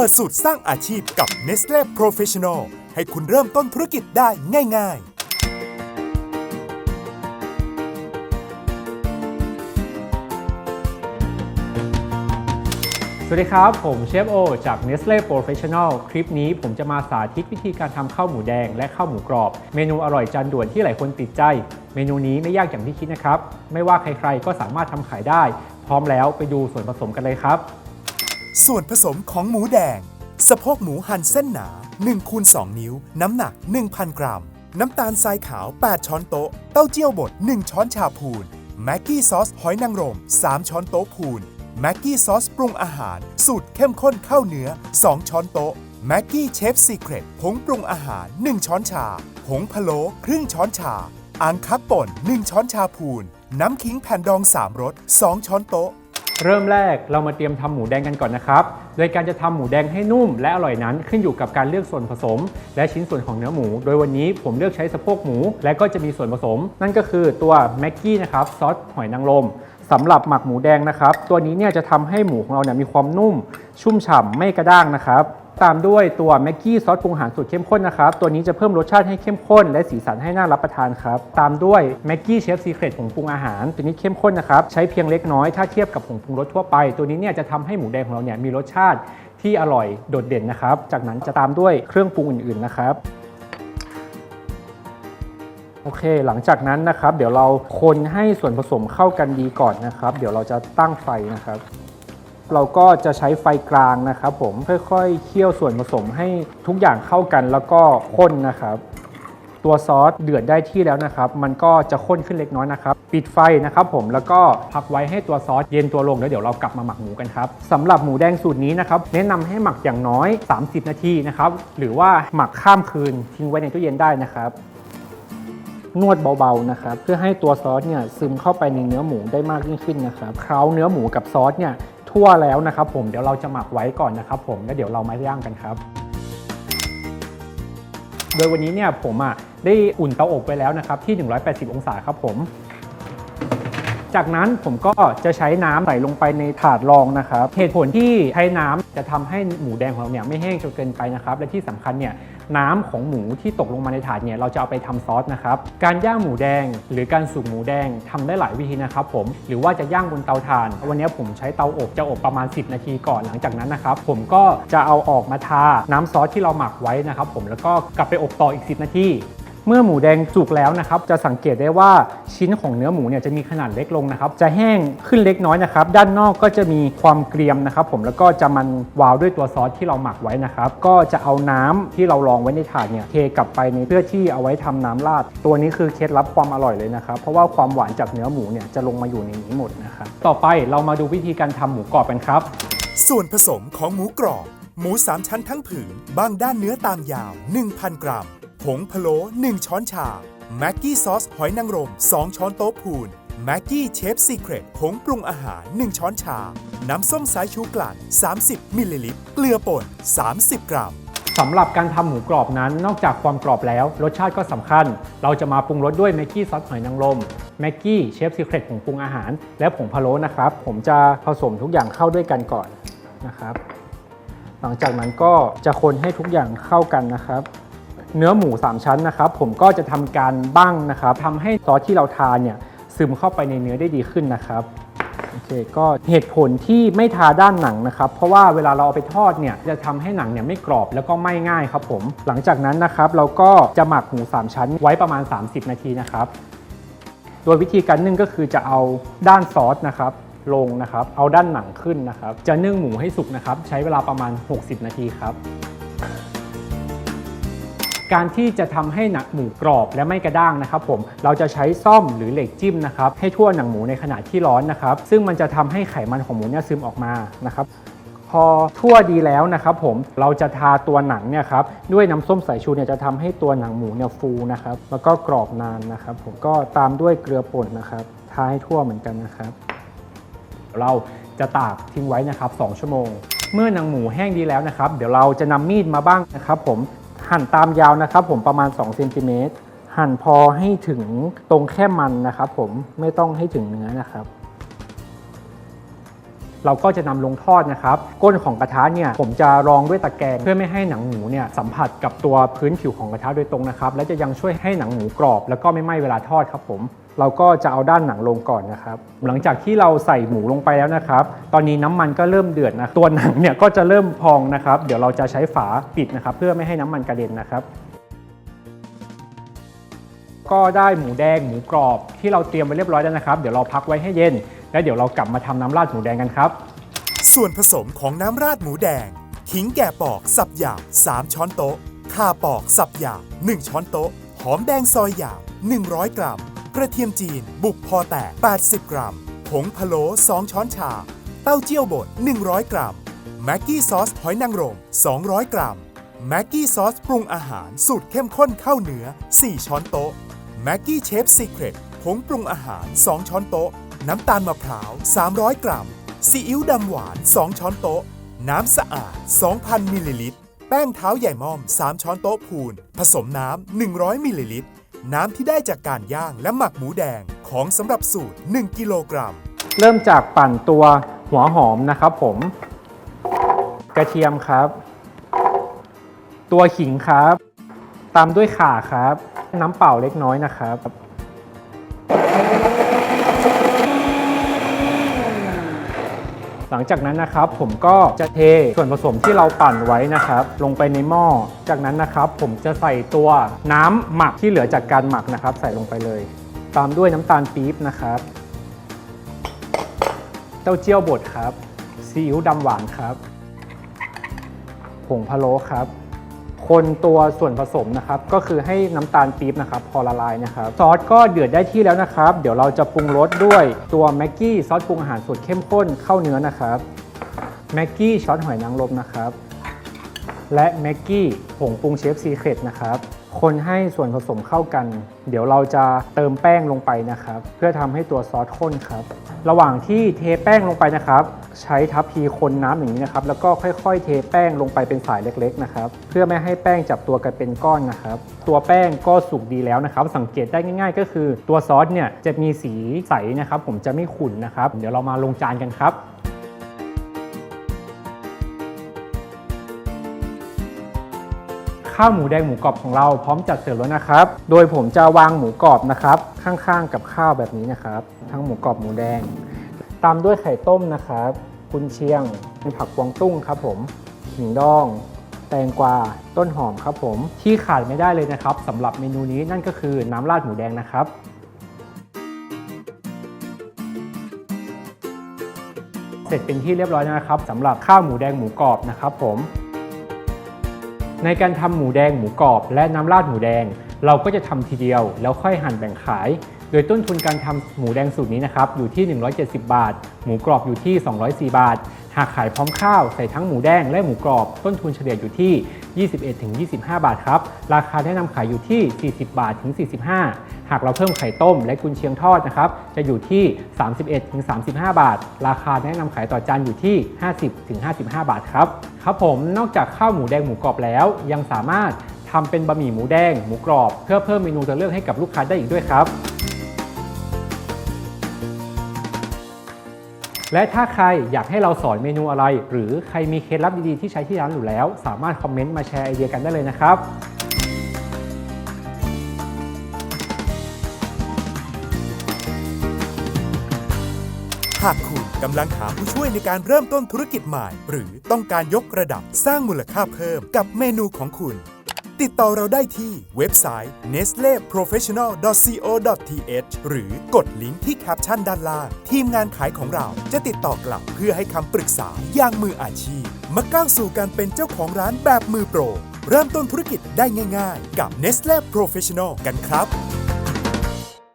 เปิดสูตรสร้างอาชีพกับ Nestle Professional ให้คุณเริ่มต้นธุรกิจได้ง่าย ๆสวัสดีครับ ผมเชฟโอจาก Nestle Professional คลิปนี้ผมจะมาสาธิตวิธีการทำข้าวหมูแดงและข้าวหมูกรอบ เมนูอร่อยจานด่วนที่หลายคนติดใจ เมนูนี้ไม่ยากอย่างที่คิดนะครับ ไม่ว่าใครๆก็สามารถทำขายได้ พร้อมแล้วไปดูส่วนผสมกันเลยครับ ส่วนผสมของหมูแดง สะโพกหมูหั่นเส้นหนา1คูณ2นิ้ว น้ำหนัก 1,000 กรัม น้ำตาลทรายขาว 8 ช้อนโต๊ะ เต้าเจี้ยวบด 1 ช้อนชาพูน แม็กกี้ซอสหอยนางรม 3 ช้อนโต๊ะพูน แม็กกี้ซอสปรุงอาหาร สูตรเข้มข้นข้าวเนื้อ 2 ช้อนโต๊ะ แม็กกี้เชฟซีเครตผงปรุงอาหาร 1 ช้อนชา ผงพะโล้ครึ่งช้อนชาอังคักป่น 1 ช้อนชาพูน น้ำขิงแผ่นดอง 3รส 2 ช้อนโต๊ะ เริ่มแรกเรามาเตรียมทำหมูแดงกันก่อนนะครับ โดยการจะทำหมูแดงให้นุ่มและอร่อยนั้นขึ้นอยู่กับการเลือกส่วนผสม และชิ้นส่วนของเนื้อหมู โดยวันนี้ผมเลือกใช้สะโพกหมู และก็จะมีส่วนผสม นั่นก็คือตัวแม็กกี้นะครับซอสหอยนางรมสำหรับหมักหมูแดงนะครับ ตัวนี้เนี่ยจะทำให้หมูของเราเนี่ยมีความนุ่ม ชุ่มฉ่ำไม่กระด้างนะครับ ตามด้วยตัวแม็กกี้ซอสปรุงอาหารสูตรเข้มข้นนะครับ ตัวนี้จะเพิ่มรสชาติให้เข้มข้น และสีสันให้น่ารับประทานครับ ตามด้วยแม็กกี้เชฟซีเครตผงปรุงอาหาร ตัวนี้เข้มข้นนะครับ ใช้เพียงเล็กน้อยถ้าเทียบกับผงปรุงรสทั่วไป ตัวนี้เนี่ยจะทำให้หมูแดงของเราเนี่ยมีรสชาติที่อร่อยโดดเด่นนะครับ จากนั้นจะตามด้วยเครื่องปรุงอื่นๆนะครับโอเค หลังจากนั้นนะครับ เดี๋ยวเราคนให้ส่วนผสมเข้ากันดีก่อนนะครับ เดี๋ยวเราจะตั้งไฟนะครับ เราก็จะใช้ไฟกลางนะครับผมค่อยๆเคี่ยวส่วนผสมให้ทุกอย่างเข้ากันแล้วก็ข้นนะครับ ตัวซอสเดือดได้ที่แล้วนะครับ มันก็จะข้นขึ้นเล็กน้อยนะครับ ปิดไฟนะครับผมแล้วก็พักไว้ให้ตัวซอสเย็นตัวลงแล้วเดี๋ยวเรากลับมาหมักหมูกันครับสำหรับหมูแดงสูตรนี้นะครับแนะนำให้หมักอย่างน้อย 30 นาทีนะครับหรือว่าหมักข้ามคืนทิ้งไว้ในตู้เย็นได้นะครับนวดเบาๆนะครับเพื่อให้ตัวซอสเนี่ยซึมเข้าไปในเนื้อหมูได้มากยิ่งขึ้นนะครับเคล้าเนื้อหมูกับซอสเนี่ย ทั่วแล้วนะครับผมเดี๋ยวเราจะหมักไว้ก่อนนะครับผมแล้วเดี๋ยวเรามาย่างกันครับ โดยวันนี้เนี่ยผมอะได้อุ่นเตาอบไว้แล้วนะครับที่ 180 องศาครับผม จากนั้นผมก็จะใช้น้ำใส่ลงไปในถาดรองนะครับ เหตุผลที่ใช้น้ำจะทำให้หมูแดงของเราเนี่ยไม่แห้งจนเกินไปนะครับ และที่สำคัญเนี่ย น้ำของหมูที่ตกลงมาในถาดเนี่ยเราจะเอาไปทำซอสนะครับ การย่างหมูแดง หรือการสุกหมูแดงทำได้หลายวิธีนะครับผมหรือว่าจะย่างบนเตาถ่าน วันนี้ผมใช้เตาอบจะอบประมาณ 10 นาทีก่อนหลังจากนั้นนะครับผมก็จะเอาออกมาทาน้ำซอสที่เราหมักไว้นะครับผมแล้วก็กลับไปอบต่ออีก 10 นาที เมื่อหมูแดงสุกแล้วนะครับจะสังเกตได้ว่าชิ้นของเนื้อหมูเนี่ยจะมีขนาดเล็กลงนะครับ จะแห้งขึ้นเล็กน้อยนะครับ ด้านนอกก็จะมีความเกรียมนะครับ ผมแล้วก็จะมันวาวด้วยตัวซอสที่เราหมักไว้นะครับ ก็จะเอาน้ำที่เรารองไว้ในถาดเนี่ยเทกลับไปในเพื่อที่เอาไว้ทำน้ำราด ตัวนี้คือเคล็ดลับความอร่อยเลยนะครับ เพราะว่าความหวานจากเนื้อหมูเนี่ยจะลงมาอยู่ในนี้หมดนะครับต่อไปเรามาดูวิธีการทำหมูกรอบกันครับ ส่วนผสมของหมูกรอบหมู 3 ชั้นทั้งผืนบางด้านเนื้อตามยาว 1,000 กรัม ผงพะโล้1ช้อนชา แม็กกี้ซอสหอยนางรม 2 ช้อนโต๊ะพูน แม็กกี้เชฟซีเครตผงปรุงอาหาร 1 ช้อนชา น้ำส้มสายชูกลั่น 30 มิลลิลิตร เกลือป่น 30 กรัมสำหรับการทำหมูกรอบนั้น นอกจากความกรอบแล้ว รสชาติก็สำคัญ เราจะมาปรุงรสด้วยแม็กกี้ซอสหอยนางรมแม็กกี้เชฟซีเครตผงปรุงอาหาร และผงพะโล้นะครับ ผมจะผสมทุกอย่างเข้าด้วยกันก่อนนะครับ หลังจากนั้นก็จะคนให้ทุกอย่างเข้ากันนะครับ เนื้อหมู 3 ชั้นนะครับผมก็จะทำการบั้งนะครับทำให้ซอสที่เราทานเนี่ยซึมเข้าไปในเนื้อได้ดีขึ้นนะครับโอเคก็เหตุผลที่ไม่ทาด้านหนังนะครับเพราะว่าเวลาเราเอาไปทอดเนี่ยจะทำให้หนังเนี่ยไม่กรอบแล้วก็ไม่ง่ายครับผมหลังจากนั้นนะครับเราก็จะหมักหมู 3 ชั้นไว้ประมาณ 30 นาทีนะครับ โดยวิธีการนึ่งก็คือจะเอาด้านซอสนะครับลงนะครับ เอาด้านหนังขึ้นนะครับ จะนึ่งหมูให้สุกนะครับ ใช้เวลาประมาณ 60 นาทีครับ การที่จะทำให้หนังหมูกรอบและไม่กระด้างนะครับผมเราจะใช้ซ่อมหรือเหล็กจิ้มนะครับให้ทั่วหนังหมูในขณะที่ร้อนนะครับ ซึ่งมันจะทำให้ไขมันของหมูเนี่ยซึมออกมานะครับพอทั่วดีแล้วนะครับผมเราจะทาตัวหนังเนี่ยครับด้วยน้ำส้มสายชูเนี่ยจะทำให้ตัวหนังหมูเนี่ยฟูนะครับแล้วก็กรอบนานนะครับ ผมก็ตามด้วยเกลือป่นนะครับทาให้ทั่วเหมือนกันนะครับ เราจะตากทิ้งไว้นะครับ 2 ชั่วโมง เมื่อหนังหมูแห้งดีแล้วนะครับ เดี๋ยวเราจะนำมีดมาบ้างนะครับ ผม หั่นตามยาวนะครับผมประมาณ2เซนติเมตรหั่นพอให้ถึงตรงแค่มันนะครับผมไม่ต้องให้ถึงเนื้อนะครับ เราก็จะนำลงทอดนะครับ ก้นของกระทะเนี่ยผมจะรองด้วยตะแกรงเพื่อไม่ให้หนังหมูเนี่ยสัมผัสกับตัวพื้นผิวของกระทะโดยตรงนะครับ และจะยังช่วยให้หนังหมูกรอบ แล้วก็ไม่ไหม้เวลาทอดครับผม เราก็จะเอาด้านหนังลงก่อนนะครับ หลังจากที่เราใส่หมูลงไปแล้วนะครับ ตอนนี้น้ำมันก็เริ่มเดือดนะตัวหนังเนี่ยก็จะเริ่มพองนะครับ เดี๋ยวเราจะใช้ฝาปิดนะครับ เพื่อไม่ให้น้ำมันกระเด็นนะครับ ก็ได้หมูแดงหมูกรอบที่เราเตรียมไว้เรียบร้อยแล้วนะครับ เดี๋ยวเราพักไว้ให้เย็น แล้วเดี๋ยวเรากลับมาทำน้ำราดหมูแดงกันครับ ส่วนผสมของน้ำราดหมูแดงขิงแก่ปอกสับหยาบ3 ช้อนโต๊ะข่าปอกสับหยาบ1ช้อนโต๊ะ หอมแดงซอยหยาบ100 กรัม กระเทียมจีน บุกพอแตก 80 กรัม ผงพะโล้2ช้อนชา เต้าเจี้ยวบด 100 กรัม แม็กกี้ซอสหอยนางรม 200 กรัม แม็กกี้ซอสปรุงอาหารสูตรเข้มข้นข้าวเนื้อ 4 ช้อนโต๊ะ แม็กกี้เชฟซีเครตผงปรุงอาหาร 2 ช้อนโต๊ะ น้ำตาลมะพร้าว 300 กรัม ซีอิ๊วดำหวาน 2 ช้อนโต๊ะ น้ำสะอาด 2,000 มิลลิลิตร แป้งเท้าใหญ่ม่อม 3 ช้อนโต๊ะพูน ผสมน้ำ 100 มิลลิลิตร น้ำที่ได้จากการย่างและหมักหมูแดงของสำหรับสูตร 1 กิโลกรัม เริ่มจากปั่นตัวหัวหอมนะครับผม กระเทียมครับ ตัวขิงครับ ตามด้วยข่าครับ น้ำเปล่าเล็กน้อยนะครับ หลังจากนั้นนะครับ ผมก็จะเทส่วนผสมที่เราปั่นไว้นะครับ ลงไปในหม้อ จากนั้นนะครับ ผมจะใส่ตัวน้ำหมักที่เหลือจากการหมักนะครับ ใส่ลงไปเลย ตามด้วยน้ำตาลปี๊บนะครับ เต้าเจี้ยวบดครับซีอิ๊วดำหวานครับผงพะโล้ครับ คนตัวส่วนผสมนะครับ ก็คือให้น้ำตาลปี๊บนะครับ พอละลายนะครับ ซอสก็เดือดได้ที่แล้วนะครับ เดี๋ยวเราจะปรุงรสด้วยตัวแม็กกี้ซอสปรุงอาหารสูตรเข้มข้นเข้าเนื้อนะครับแม็กกี้ช้อนหอยนางรมนะครับ และแม็กกี้ผงปรุงเชฟซีเครตนะครับ คนให้ส่วนผสมเข้ากัน เดี๋ยวเราจะเติมแป้งลงไปนะครับ เพื่อทำให้ตัวซอสข้นครับ ระหว่างที่เทแป้งลงไปนะครับ ใช้ทัพพีคนน้ำอย่างนี้นะครับ แล้วก็ค่อยๆ เทแป้งลงไปเป็นสายเล็กๆนะครับ เพื่อไม่ให้แป้งจับตัวกันเป็นก้อนนะครับ ตัวแป้งก็สุกดีแล้วนะครับ สังเกตได้ง่าย ๆ ก็คือ ตัวซอสเนี่ยจะมีสีใสนะครับ ผมจะไม่ขุ่นนะครับ เดี๋ยวเรามาลงจานกันครับข้าวหมูแดงหมูกรอบของเราพร้อมจัดเสิร์ฟแล้วนะครับ โดยผมจะวางหมูกรอบนะครับ ข้างๆกับข้าวแบบนี้นะครับ ทั้งหมูกรอบหมูแดง ตามด้วยไข่ต้มนะครับกุนเชียงเป็นผักกวางตุ้งครับผมหิงดอง แตงกวา ต้นหอมครับผม ที่ขาดไม่ได้เลยนะครับสำหรับเมนูนี้นั่นก็คือน้ำราดหมูแดงนะครับเสร็จเป็นที่เรียบร้อยนะครับสำหรับข้าวหมูแดงหมูกรอบนะครับผม ในการทำหมูแดงหมูกรอบ และน้ำราดหมูแดง เราก็จะทำทีเดียว แล้วค่อยหั่นแบ่งขาย โดยต้นทุนการทำหมูแดงสูตรนี้นะครับอยู่ที่ 170 บาท หมูกรอบอยู่ที่ 204 บาท หากขายพร้อมข้าวใส่ทั้งหมูแดงและหมูกรอบ ต้นทุนเฉลี่ยอยู่ที่ 21-25 บาทครับ ราคาแนะนำขายอยู่ที่ 40 บาทถึง 45 หากเราเพิ่มไข่ต้มและกุนเชียงทอดนะครับจะอยู่ที่ 31-35 บาท ราคาแนะนำขายต่อจานอยู่ที่ 50-55 บาทครับครับผมนอกจากข้าวหมูแดงหมูกรอบแล้ว ยังสามารถทำเป็นบะหมี่หมูแดงหมูกรอบ เพื่อเพิ่มเมนูตัวเลือกให้กับลูกค้าได้อีกด้วยครับ และถ้าใครอยากให้เราสอนเมนูอะไร หรือใครมีเคล็ดลับดีๆที่ใช้ที่ร้านอยู่แล้ว สามารถคอมเมนต์มาแชร์ไอเดียกันได้เลยนะครับหากคุณกำลังหาผู้ช่วยในการเริ่มต้นธุรกิจใหม่ หรือต้องการยกระดับสร้างมูลค่าเพิ่มกับเมนูของคุณ ติดต่อเราได้ที่เว็บไซต์ nestleprofessional.co.th หรือกดลิงก์ที่แคปชั่นด้านล่าง ทีมงานขายของเราจะติดต่อกลับเพื่อให้คำปรึกษาอย่างมืออาชีพ มาก้าวสู่การเป็นเจ้าของร้านแบบมือโปร เริ่มต้นธุรกิจได้ง่าย ๆ กับ Nestle Professional กันครับ